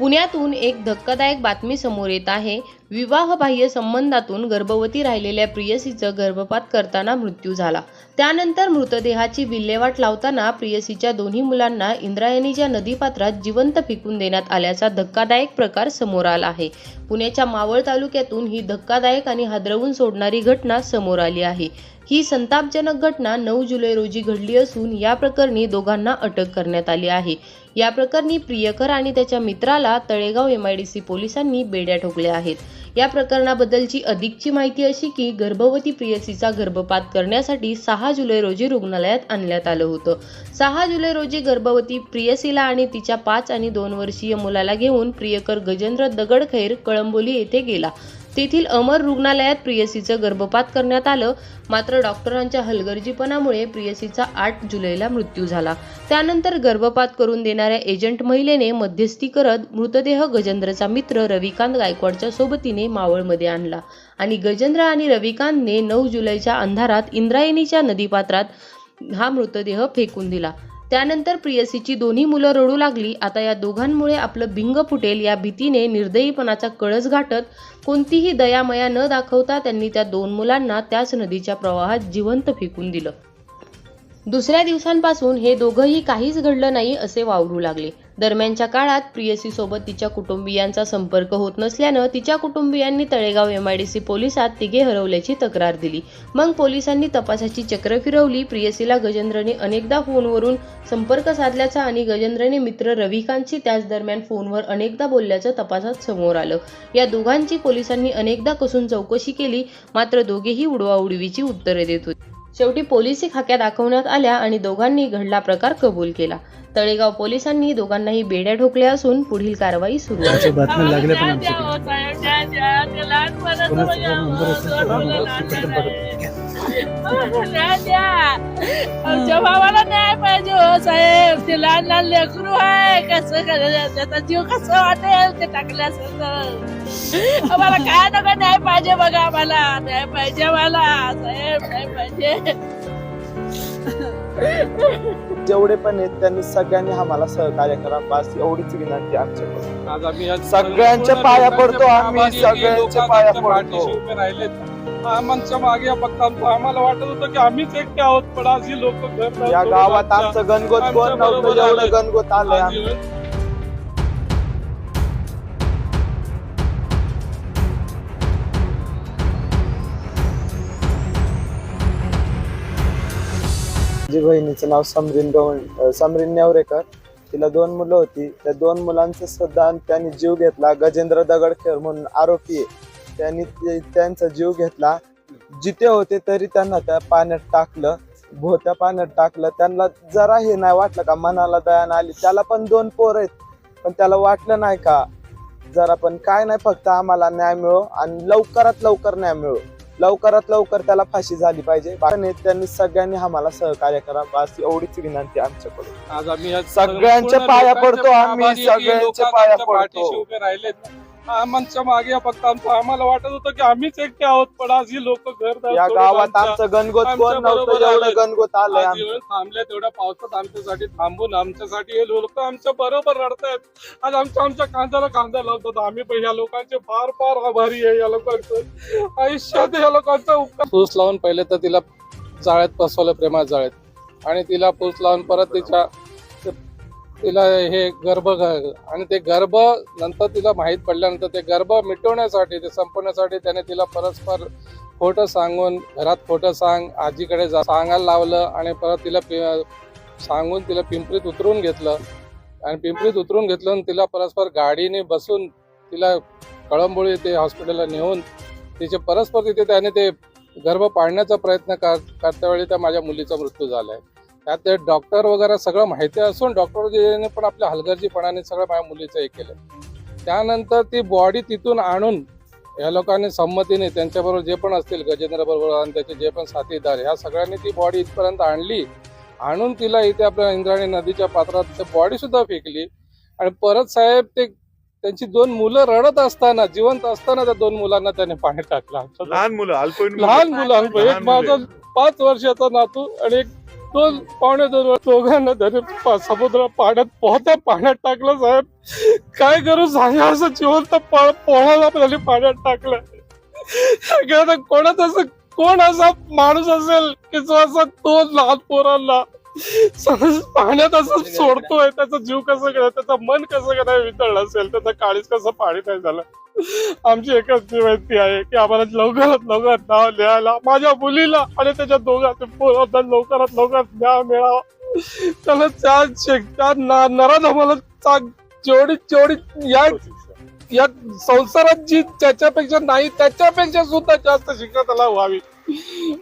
पुण्यातून एक धक्कादायक बातमी समोर येत आहे. विवाहबाह्य संबंधातून गर्भवती राहिलेल्या प्रियसीचं गर्भपात करताना मृत्यू झाला. त्यानंतर मृतदेहाची विल्हेवाट लावताना प्रियसीच्या दोन्ही मुलांना इंद्रायणीच्या नदीपात्रात जिवंत फेकून देण्यात आल्याचा धक्कादायक प्रकार समोर आला आहे. पुण्याच्या मावळ तालुक्यातून ही धक्कादायक आणि हादरवून सोडणारी घटना समोर आली आहे. ही संतापजनक घटना नऊ जुलै रोजी घडली असून या प्रकरणी दोघांना अटक करण्यात आली आहे. या प्रकरणी प्रियकर आणि त्याच्या मित्राला Talegaon M I D C पोलिसांनी बेड्या ठोकल्या आहेत. या प्रकरणाबद्दलची अधिकची माहिती अशी की गर्भवती प्रियसीचा गर्भपात करण्यासाठी सहा जुलै रोजी रुग्णालयात आणण्यात आलं होतं. सहा जुलै रोजी गर्भवती प्रियसीला आणि तिच्या पाच आणि दोन वर्षीय मुलाला घेऊन प्रियकर गजेंद्र दगडखैर कळंबोली येथे गेला. तेथील अमर रुग्णालयात प्रियसीचं गर्भपात करण्यात आलं. मात्र डॉक्टरांच्या हलगर्जीपणामुळे प्रियसीचा आठ जुलैला मृत्यू झाला. त्यानंतर गर्भपात करून देणाऱ्या एजंट महिलेने मध्यस्थी करत मृतदेह गजेंद्रचा मित्र रविकांत गायकवाडच्या सोबतीने मावळमध्ये आणला आणि गजेंद्र आणि रविकांतने नऊ जुलैच्या अंधारात इंद्रायणीच्या नदीपात्रात हा मृतदेह फेकून दिला. त्यानंतर प्रियसीची दोन्ही मुलं रडू लागली. आता या दोघांमुळे आपलं भिंग फुटेल या भीतीने निर्दयीपणाचा कळस गाठत कोणतीही दयामया न दाखवता त्यांनी त्या दोन मुलांना त्याच नदीच्या प्रवाहात जिवंत फेकून दिलं. दुसऱ्या दिवसांपासून हे दोघंही काहीच घडलं नाही असे वावरू लागले. दरम्यानच्या काळात प्रियसी सोबत तिच्या कुटुंबियांचा संपर्क होत नसल्यानं तिच्या कुटुंबियांनी तळेगाव एमआयडीसी पोलिसात तिघे हरवल्याची तक्रार दिली. मग पोलिसांनी तपासाची चक्र फिरवली. प्रियसीला गजेंद्रने अनेकदा फोनवरून संपर्क साधल्याचा आणि गजेंद्रने मित्र रविकांतशी त्याच दरम्यान फोनवर अनेकदा बोलल्याचं तपासात समोर आलं. या दोघांची पोलिसांनी अनेकदा कसून चौकशी केली. मात्र दोघेही उडवाउडवीची उत्तरे देत होते. शेवटी पोलिसी खाक्या दाखवण्यात आल्या आणि दोघांनी घडला प्रकार कबूल केला. तळेगाव पोलिसांनी दोघांनाही बेड्या ठोकल्या असून पुढील कारवाई सुरू आहे. बातम्या साहेब ते लहान लहान लेकरू आहे. कसं करायचं? त्याचा जीव कसं वाटेल? ते टाकल्या आम्हाला काय नका न्याय पाहिजे बघा आम्हाला. न्याय पाहिजे मला साहेब न्याय पाहिजे. जेवढे पण आहेत त्यांनी सगळ्यांनी आम्हाला सहकार्य करा. बस एवढीच विनंती आमच्याकडून. आज आम्ही या सगळ्यांच्या पाया पडतो आम्ही, सगळ्यांच्या पाया पडतो. आमच्या मागे फक्त आम्हाला वाटत होतं की आम्हीच एकटे आहोत पण आज ही लोक घर या गावात आमचं गणगोत कोण नव्हतं एवढं गणगोत आमचं. माझी बहिणीचं नाव समरीन गवण समरीन नेवरेकर. तिला दोन मुलं होती. त्या दोन मुलांचं सुद्धा त्यांनी जीव घेतला. गजेंद्र दगडखेर म्हणून आरोपी आहे. त्यांनी ते- त्यांचा जीव घेतला. जिथे होते तरी त्यांना त्या पाण्यात टाकलं. भोत्या पाण्यात टाकलं. त्यांना जरा हे नाही वाटलं का मनाला दयान आली. त्याला पण दोन पोर आहेत. पण त्याला वाटलं नाही का? जरा पण काय नाही फक्त आम्हाला न्याय मिळो आणि लवकरात लवकर न्याय मिळो. लवकरात लवकर त्याला फाशी झाली पाहिजे. बाकी त्यांनी सगळ्यांनी आम्हाला सहकार्य करा. बस एवढीच विनंती आमच्याकडून. आज आम्ही या सगळ्यांच्या पूर्ण पाया पडतो आम्ही, आभारी आहे. की सगळ्यांच्या लोक पाया आमच्या पडतो. पाठीशी उभे राहिलेत. आमच्या मागे फक्त आमचं आम्हाला वाटत होतं की आम्हीच एकटे आहोत पण आज ही लोक घर या गावात आमचं गणगोत कोण नव्हतं. गणगोत आलंय आज आमचं. एवढं थांबले तेवढ्या पावसात आमच्यासाठी थांबून आमच्यासाठी हे लोक आमच्या बरोबर रडतायत आज आमच्या आमच्या कांद्याला कांदा लावतात आम्ही पण या लोकांचे फार फार आभारी आहे या लोकांचं आयुष्यात या लोकांचा उपकार फूस लावून पहिले तर तिला जाळ्यात बसवलं प्रेमात जाळ्यात आणि तिला फूस लावून परत तिच्या तिला हे गर्भ आणि ते गर्भ नंतर तिला माहीत पडल्यानंतर ते गर्भ मिटवण्यासाठी ते संपवण्यासाठी त्याने तिला परस्पर खोटं सांगून घरात खोटं सांग आजीकडे जा सांगायला लावलं आणि परत तिला पि- सांगून तिला पिंपरीत उतरून घेतलं. आणि पिंपरीत उतरून घेतलं आणि तिला परस्पर गाडीने बसून तिला कळंबोळी ते हॉस्पिटलला नेऊन तिचे परस्पर तिथे त्याने ते गर्भ पाळण्याचा प्रयत्न कर करत्या वेळी त्या माझ्या मुलीचा मृत्यू झाला आहे त्यात ते डॉक्टर वगैरे सगळं माहिती असून डॉक्टर पण आपल्या हलगर्जीपणाने सगळं माझ्या मुलीचं हे केलं त्यानंतर ती बॉडी तिथून आणून या लोकांनी संमतीने त्यांच्याबरोबर जे पण असतील गजेंद्र बरोबर आणि त्याचे जे पण साथीदार ह्या सगळ्यांनी ती बॉडी इथपर्यंत आणली आणून तिला इथे आपल्या इंद्रायणी नदीच्या पात्रात बॉडी सुद्धा फेकली आणि परत साहेब ते त्यांची दोन मुलं रडत असताना जिवंत असताना त्या दोन मुलांना त्याने पाणी टाकलं लहान मुलं. लहान मुलं. एक. माझा पाच वर्षाचा नातू आणि एक दोन पावणे दोन दोघांना त्याने समुद्र पाण्यात पोहता पाण्यात टाकलं साहेब काय करू सांगा असं जिवंत पा- पोहायला त्याने पाण्यात टाकलं आता कोणाच असं कोण असा माणूस असेल की जो असा दोन लहान पोरांना पाण्यात असं सोडतोय त्याचा जीव कसं काय त्याचं मन कसं काय वितळलं असेल त्याचं काळीच कसं पाणी नाही झालं. आमची एकच विनंती आहे की आम्हाला लवकरात लवकर नाव लिहायला माझ्या मुलीला आणि त्याच्या दोघा पोरांना लवकरात लवकर न्याय मिळावा. त्याला त्या त्या न- नराधमाला चा- जेवढी जेवढी या या संसारात जी त्याच्यापेक्षा नाही त्याच्यापेक्षा सुद्धा जास्त शिक्षा त्याला व्हावी.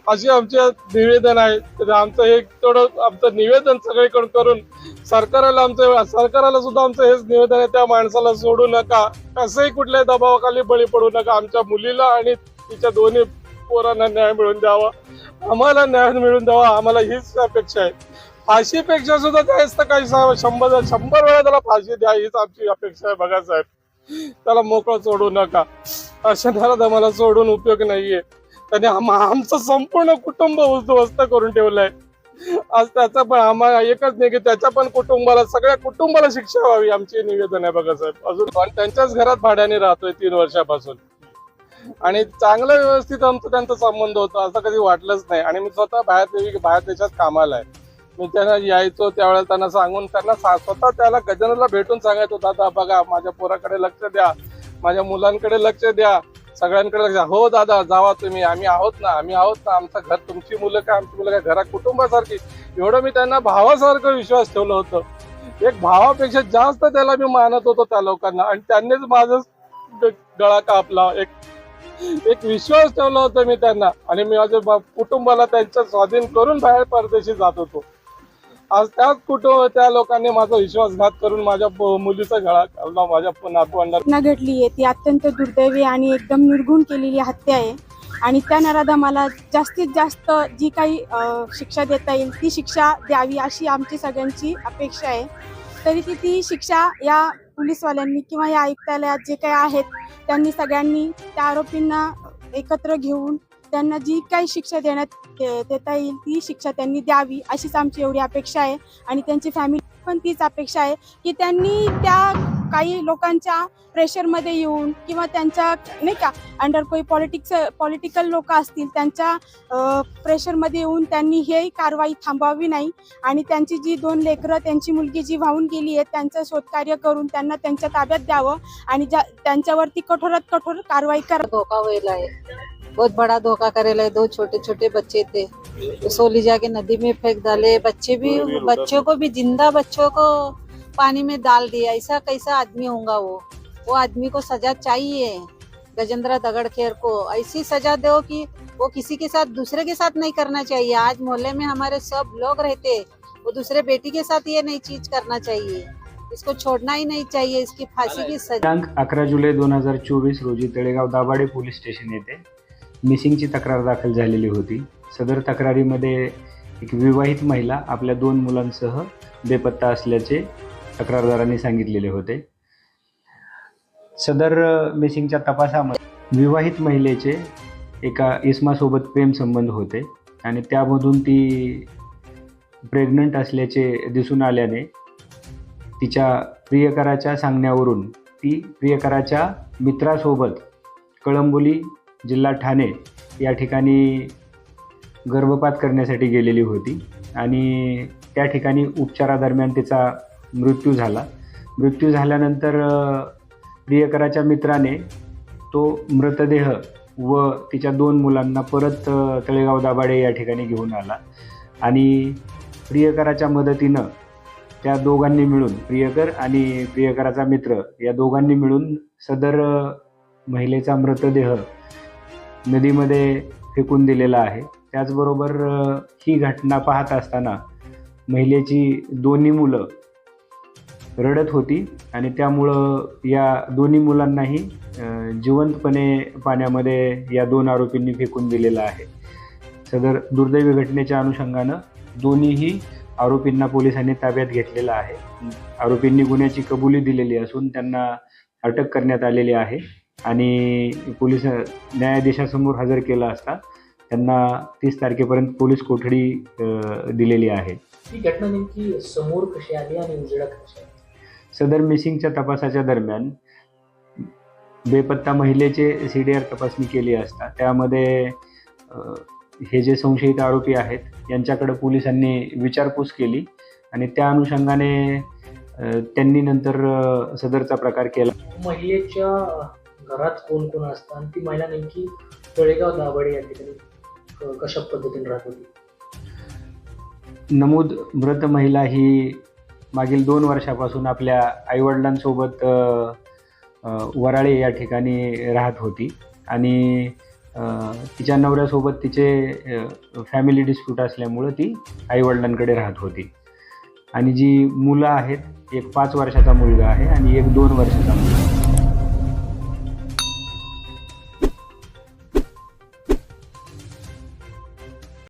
अशी आमचे निवेदन आहे. तर आमचं हे थोडं आमचं निवेदन सगळीकडून करून सरकाराला आमचं सरकाराला सुद्धा आमचं हेच निवेदन आहे. त्या माणसाला सोडू नका. कसंही कुठल्याही दबावाखाली बळी पडू नका. आमच्या मुलीला आणि तिच्या दोन्ही पोरांना न्याय मिळून द्यावा. आम्हाला न्याय मिळून द्यावा. आम्हाला हीच अपेक्षा आहे. फाशीपेक्षा सुद्धा जास्त काही सा- शंभर शंभर वेळा त्याला फाशी द्या. हीच आमची अपेक्षा आहे बघा साहेब. त्याला मोकळं सोडू नका. अशा त्याला मला सोडून उपयोग नाहीये. त्याने आमचं संपूर्ण कुटुंब उद्ध्वस्त करून ठेवलंय. आज त्याचा पण आम्हाला एकच नाही की त्याच्या पण कुटुंबाला सगळ्या कुटुंबाला शिक्षा व्हावी आमची निवेदन आहे बघा साहेब. अजून पण त्यांच्याच घरात भाड्याने राहतोय तीन वर्षापासून. आणि चांगलं व्यवस्थित आमचं त्यांचा संबंध होता असं कधी वाटलंच नाही. आणि मी स्वतः बाहेर देवी बाहेर देशात कामाला आहे. मी त्यांना यायचो त्यावेळेला त्यांना सांगून त्यांना सा- स्वतः त्याला गजाननला भेटून सांगायचो दादा बघा माझ्या पोराकडे लक्ष द्या. माझ्या मुलांकडे लक्ष द्या. सगळ्यांकडे लक्ष हो दादा जावा तुम्ही. आम्ही आहोत ना आम्ही आहोत ना. आमचं घर तुमची मुलं काय आमची मुलं काय? घरा कुटुंबासारखी. एवढं मी त्यांना भावासारखं विश्वास ठेवलं होतं. एक भावापेक्षा जास्त त्याला मी मानत होतो त्या लोकांना. आणि त्यांनीच माझं गळा कापला. एक एक विश्वास ठेवला होता मी त्यांना. आणि मी माझ्या बा- कुटुंबाला त्यांच्या स्वाधीन करून बाहेर परदेशी जात होतो. आज त्याच कुटुंब त्या लोकांनी माझा विश्वासघात करून माझ्या मुलीचा गळा कापला माझ्या नातवंडांना. घडली आहे. ती अत्यंत दुर्दैवी आणि एकदम निर्गुण केलेली हत्या आहे. आणि त्या नराधमाला जास्तीत जास्त जी काही शिक्षा देता येईल ती शिक्षा द्यावी अशी आमची सगळ्यांची अपेक्षा आहे. तरी ती ती शिक्षा या पोलीसवाल्यांनी किंवा या आयुक्तालयात जे काही आहेत त्यांनी सगळ्यांनी त्या आरोपींना एकत्र घेऊन त्यांना जी काही शिक्षा देण्यात देता येईल ती शिक्षा त्यांनी द्यावी अशीच आमची एवढी अपेक्षा आहे. आणि त्यांची फॅमिली पण तीच अपेक्षा आहे की त्यांनी त्या काही लोकांच्या प्रेशरमध्ये येऊन किंवा त्यांच्या नाही का अंडर कोई पॉलिटिक्स पॉलिटिकल लोक असतील त्यांच्या प्रेशरमध्ये येऊन त्यांनी हे कारवाई थांबवावी नाही. आणि त्यांची जी दोन लेकरं त्यांची मुलगी जी वाहून गेली आहे त्यांचं शोधकार्य करून त्यांना त्यांच्या ताब्यात द्यावं आणि ज्या त्यांच्यावरती कठोरात कठोर कारवाई करा. धोका हुएला आहे. बहुत बड़ा धोखा करेला है दो छोटे छोटे बच्चे थे। उसको ले जाके नदी में फेंक डाले बच्चे भी बच्चों को भी ज़िंदा बच्चों को पानी में डाल दिया। ऐसा कैसा आदमी होगा वो? वो आदमी को सजा चाहिए गजेंद्र दगड़खेर को। ऐसी सजा दो कि वो किसी के साथ दूसरे के साथ नहीं करना चाहिए। आज मोहल्ले में हमारे सब लोग रहते वो दूसरे बेटी के साथ ये नई चीज़ करना चाहिए। इसको छोड़ना ही नहीं चाहिए इसकी फांसी की सजा। अकरा जुलै दोन हज़ार चोवीस रोजी तळेगाव दाभाडे पोलीस स्टेशन येथे मिसिंगची तक्रार दाखल झालेली होती. सदर तक्रारीमध्ये एक विवाहित महिला आपल्या दोन मुलांसह बेपत्ता असल्याचे तक्रारदारांनी सांगितलेले होते. सदर मिसिंगच्या तपासामध्ये विवाहित महिलेचे एका इस्मासोबत प्रेम संबंध होते आणि त्यामधून ती प्रेग्नंट असल्याचे दिसून आल्याने तिच्या प्रियकराच्या सांगण्यावरून ती प्रियकराच्या मित्रासोबत कळंबोली जिल्हा ठाणे या ठिकाणी गर्भपात करण्यासाठी गेलेली होती. आणि त्या ठिकाणी उपचारादरम्यान तिचा मृत्यू झाला. मृत्यू झाल्यानंतर प्रियकराच्या मित्राने तो मृतदेह व तिच्या दोन मुलांना परत तळेगाव दाभाडे या ठिकाणी घेऊन आला. आणि प्रियकराच्या मदतीनं त्या दोघांनी मिळून प्रियकर आणि प्रियकराचा मित्र या दोघांनी मिळून सदर महिलेचा मृतदेह नदीमध्ये फेकून दिलेला आहे. त्याचबरोबर ही घटना पाहत असताना महिलेची दोन्ही मुलं रडत होती आणि त्यामुळं या दोन्ही मुलांनाही जिवंतपणे पाण्यामध्ये या दोन आरोपींनी फेकून दिलेलं आहे. सदर दुर्दैवी घटनेच्या अनुषंगानं दोन्हीही आरोपींना पोलिसांनी ताब्यात घेतलेलं आहे. आरोपींनी गुन्ह्याची कबुली दिलेली असून त्यांना अटक करण्यात आलेली आहे. आणि पोलीस न्यायाधीशासमोर हजर केला असता त्यांना तीस तारखेपर्यंत पोलीस कोठडी दिलेली आहे. ही घटना नेमकी समोर कशी आली आणि उजेडात कशी सदर मिसिंगच्या तपासाच्या दरम्यान बेपत्ता महिलेचे सी डी आर तपासणी केली असता त्यामध्ये हे जे संशयित आरोपी आहेत यांच्याकडे पोलिसांनी विचारपूस केली आणि त्या अनुषंगाने त्यांनी नंतर सदरचा प्रकार केला. महिलेच्या घरात कोण कोण असतं आणि ती महिला नेमकी तळेगाव दाभाडे या ठिकाणी कशा पद्धतीने राहत होती नमूद मृत महिला ही मागील दोन वर्षापासून आपल्या आईवडिलांसोबत वराळे या ठिकाणी राहत होती. आणि तिच्या नवऱ्यासोबत तिचे फॅमिली डिस्प्यूट असल्यामुळं ती आईवडिलांकडे राहत होती. आणि जी मुलं आहेत एक पाच वर्षाचा मुलगा आहे आणि एक दोन वर्षाचा मुलगा आहे.